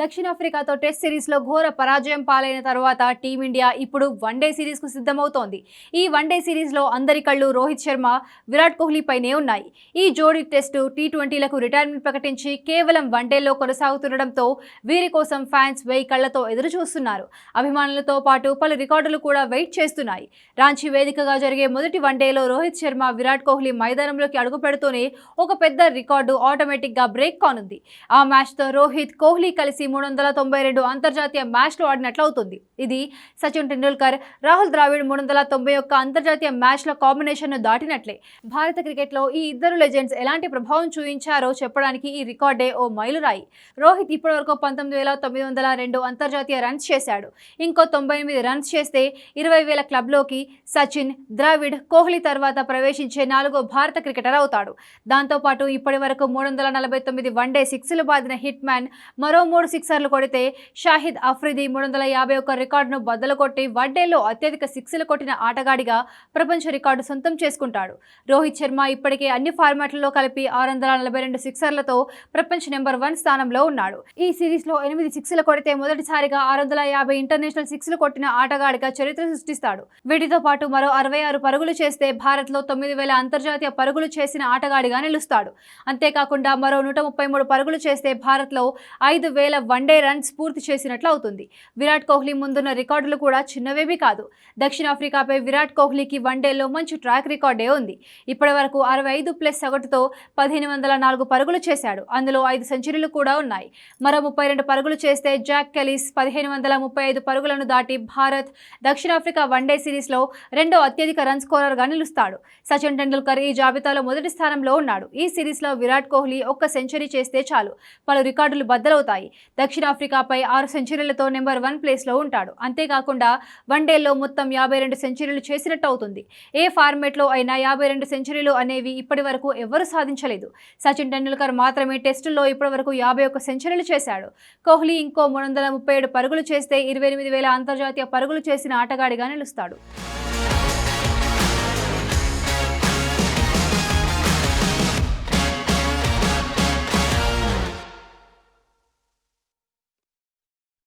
దక్షిణాఫ్రికాతో test సిరీస్లో ఘోర పరాజయం పాలైన తర్వాత టీమిండియా ఇప్పుడు వన్డే సిరీస్కు సిద్ధమవుతోంది. ఈ వన్డే సిరీస్లో అందరి కళ్ళు రోహిత్ శర్మ విరాట్ కోహ్లీపైనే ఉన్నాయి. ఈ జోడీ టెస్టు టీ ట్వంటీలకు రిటైర్మెంట్ ప్రకటించి కేవలం వన్డేలో కొనసాగుతుండడంతో వీరి కోసం ఫ్యాన్స్ వెయ్యి కళ్ళతో ఎదురు చూస్తున్నారు అభిమానులతో పాటు పలు రికార్డులు కూడా వెయిట్ చేస్తున్నాయి. రాంచీ వేదికగా జరిగే మొదటి వన్డేలో రోహిత్ శర్మ విరాట్ కోహ్లీ మైదానంలోకి అడుగు పెడుతూనే ఒక పెద్ద రికార్డు ఆటోమేటిక్గా బ్రేక్ కానుంది. ఆ మ్యాచ్తో రోహిత్ కోహ్లీ కలిసి మూడు వందల తొంభై రెండు అంతర్జాతీయ మ్యాచ్లు ఆడినట్లు అవుతుంది ఇది సచిన్ టెండూల్కర్ రాహుల్ ద్రావిడ్ మూడు వందల తొంభై ఒక్క అంతర్జాతీయ మ్యాచ్ల కాంబినేషన్ను దాటినట్లే. భారత క్రికెట్లో ఈ ఇద్దరు లెజెండ్స్ ఎలాంటి ప్రభావం చూపించారో చెప్పడానికి ఈ రికార్డే ఓ మైలురాయి. రోహిత్ ఇప్పటివరకు పంతొమ్మిది వేల తొమ్మిది వందల రెండు అంతర్జాతీయ రన్స్ చేశాడు. ఇంకో తొంభై ఎనిమిది రన్స్ చేస్తే ఇరవై వేల క్లబ్లోకి సచిన్ ద్రావిడ్ కోహ్లీ తర్వాత ప్రవేశించే నాలుగో భారత క్రికెటర్ అవుతాడు. దాంతోపాటు ఇప్పటి వరకు మూడు వందల నలభై తొమ్మిది వన్డే సిక్స్లు బాదిన హిట్ మ్యాన్ మరో మూడు సిక్సర్లు కొడితే షాహిద్ అఫ్రిది మూడు వందల యాభై ఒక్క రికార్డును బద్దలు కొట్టి వన్డేలో అత్యధిక సిక్స్లు కొట్టిన ఆటగాడిగా ప్రపంచ రికార్డు సొంతం చేసుకుంటాడు. రోహిత్ శర్మ ఇప్పటికే అన్ని ఫార్మాట్లలో కలిపి ఆరు వందల నలభై రెండు సిక్సర్లతో ప్రపంచ నెంబర్ వన్ స్థానంలో ఉన్నాడు. ఈ సిరీస్లో ఎనిమిది సిక్స్లు కొడితే మొదటిసారిగా ఆరు వందల యాభై ఇంటర్నేషనల్ సిక్స్లు కొట్టిన ఆటగాడిగా చరిత్ర సృష్టిస్తాడు. వీటితో పాటు మరో అరవై ఆరు పరుగులు చేస్తే భారత్లో తొమ్మిది వేల అంతర్జాతీయ పరుగులు చేసిన ఆటగాడిగా నిలుస్తాడు. అంతేకాకుండా మరో నూట ముప్పై మూడు పరుగులు చేస్తే భారత్లో ఐదు వేల వన్డే రన్స్ పూర్తి చేసినట్లు అవుతుంది. విరాట్ కోహ్లీ ముందున్న రికార్డులు కూడా చిన్నవేవి కాదు. దక్షిణాఫ్రికాపై విరాట్ కోహ్లీకి వన్డేలో మంచి ట్రాక్ రికార్డే ఉంది. ఇప్పటి వరకు అరవై ఐదు ప్లస్ సగటుతో పదిహేను వందల నాలుగు పరుగులు చేశాడు. అందులో ఐదు సెంచరీలు కూడా ఉన్నాయి. మరో ముప్పై రెండు పరుగులు చేస్తే జాక్ కెలీస్ పదిహేను వందల ముప్పై ఐదు పరుగులను దాటి భారత్ దక్షిణాఫ్రికా వన్డే సిరీస్లో రెండో అత్యధిక రన్ స్కోరర్గా నిలుస్తాడు. సచిన్ టెండూల్కర్ ఈ జాబితాలో మొదటి స్థానంలో ఉన్నాడు. ఈ సిరీస్లో విరాట్ కోహ్లీ ఒక్క సెంచరీ చేస్తే చాలు. పలు రికార్డులు బద్దలవుతాయి. దక్షిణాఫ్రికాపై ఆరు సెంచరీలతో నెంబర్ వన్ ప్లేస్లో ఉంటాడు. అంతేకాకుండా వన్డేలో మొత్తం యాభై రెండు సెంచరీలు చేసినట్టు అవుతుంది. ఏ ఫార్మేట్లో అయినా యాభై రెండు సెంచరీలు అనేవి ఇప్పటి వరకు ఎవ్వరూ సాధించలేదు. సచిన్ టెండూల్కర్ మాత్రమే టెస్టుల్లో ఇప్పటి వరకు యాభై ఒక్క సెంచరీలు చేశాడు. కోహ్లీ ఇంకో మూడు వందల ముప్పై ఏడు పరుగులు చేస్తే ఇరవై ఎనిమిది వేల అంతర్జాతీయ పరుగులు చేసిన ఆటగాడిగా నిలుస్తాడు.